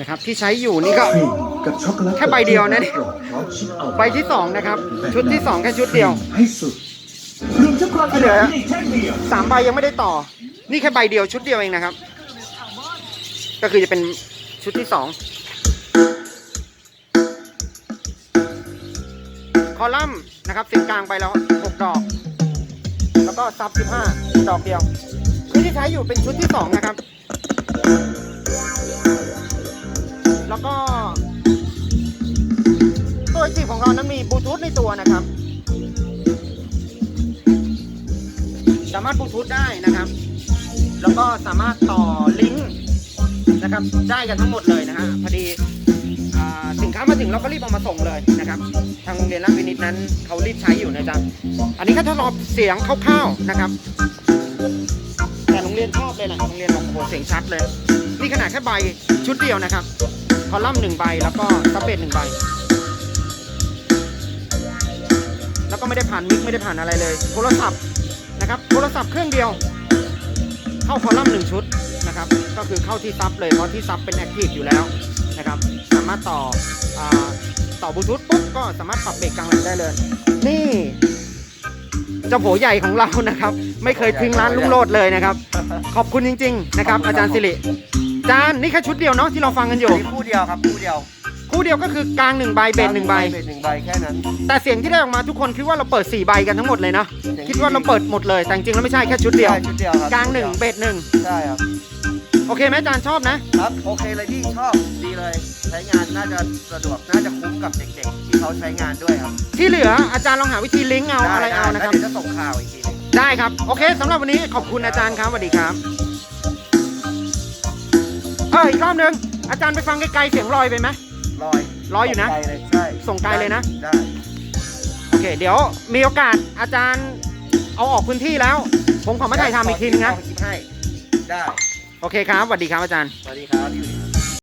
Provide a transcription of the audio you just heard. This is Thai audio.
นะครับที่ใช้อยู่นี่ก็ครีมกับช็อกโกแลตแค่ใบเดียวนะเนี่ยกรอบพร้อมชิมเอาใบที่สองนะครับ ชุดที่สองแค่ชุดเดียวให้สุดที่เหลือสามใบยังไม่ได้ต่อ นี่แค่ใบเดียวชุดเดียวเองนะครับ ก็คือจะเป็นชุดที่สองคอลัมน์นะครับสิบกลางไปแล้วหกดอก แล้วก็ซับสิบห้าดอกเดียวชุดที่ใช้อยู่เป็นชุดที่สองนะครับ แล้วก็ ตัวจีบของเรานั้นมีบลูทูธในตัวนะครับ สามารถบลูทูธได้นะครับ แล้วก็สามารถต่อลิงก์นะครับ ได้กันทั้งหมดเลยนะฮะพอดีสินค้ามาถึงเราก็รีบเอามาส่งเลยนะครับ ทางโรงเรียนราชวินิตนั้นเขารีบใช้อยู่นะจ๊ะอันนี้แค่ทดลองเสียงคร่าวๆนะครับ แต่โรงเรียนชอบเลยแหละโรงเรียนบอกโอ้โหเสียงชัดเลย นี่ขนาดแค่ใบชุดเดียวนะครับ คอลัมน์หนึ่งใบแล้วก็ซับเบสหนึ่งใบ แล้วก็ไม่ได้ผ่านมิกไม่ได้ผ่านอะไรเลย โทรศัพท์นะครับ โทรศัพท์เครื่องเดียว เข้าคอลัมน์หนึ่งชุดนะครับ ก็คือเข้าที่ซับเลยเพราะที่ซับเป็นแอคทีฟอยู่แล้วนะครับ สามารถต่ออาต่อบลูทูธปุ๊บก็สามารถปรับเบรกกลางหลังได้เลย นี่เจ้าโผใหญ่ของเรานะครับ ไม่เคยทิ้งร้านลุงโลดเลยนะครับ ขอบคุณจริง ๆ นะครับ อาจารย์สิริ จารย์นี่แค่ชุดเดียวเนาะที่เราฟังกันอยู่ มีคู่เดียวครับคู่เดียวคู่เดียวก็คือกลางหนึ่งใบเบสหนึ่งใบ เบสหนึ่งใบแค่นั้น แต่เสียงที่ได้ออกมาทุกคนคิดว่าเราเปิด4ใบกันทั้งหมดเลยนะ คิดว่าเราเปิดหมดเลยแต่จริงๆแล้วไม่ใช่แค่ชุดเดียว ใช่ชุดเดียวครับกลางหนึ่งเบสหนึ่งใช่ครับ โอเคไหมอาจารย์ชอบนะ ครับ โอเคเลยพี่ชอบดีเลย ใช้งานน่าจะสะดวก น่าจะคุ้มกับเด็กๆ ที่เขาใช้งานด้วยครับที่เหลืออาจารย์ลองหาวิธีลิงก์เอาอะไรเอานะครับ แล้วเดี๋ยวจะส่งข่าวอีกทีหนึง ได้ครับ โอเคสำหรับวันนี้ขอบคุณอาจารย์ครับสวัสดีครับเอออีกรอบหนึง อาจารย์ไปฟังไกลๆเสียงลอยไปไหม ลอยลอยอยู่นะ ส่งไกลเลยใช่ส่งไกลเลยนะ ได้โอเค เดี๋ยวมีโอกาสอาจารย์เอาออกพื้นที่แล้ว ผมขอมาถ่ายทำอีกทีนึงนะขอคลิปให้ได้ โอเคครับสวัสดีครับอาจารย์ สวัสดีครับพี่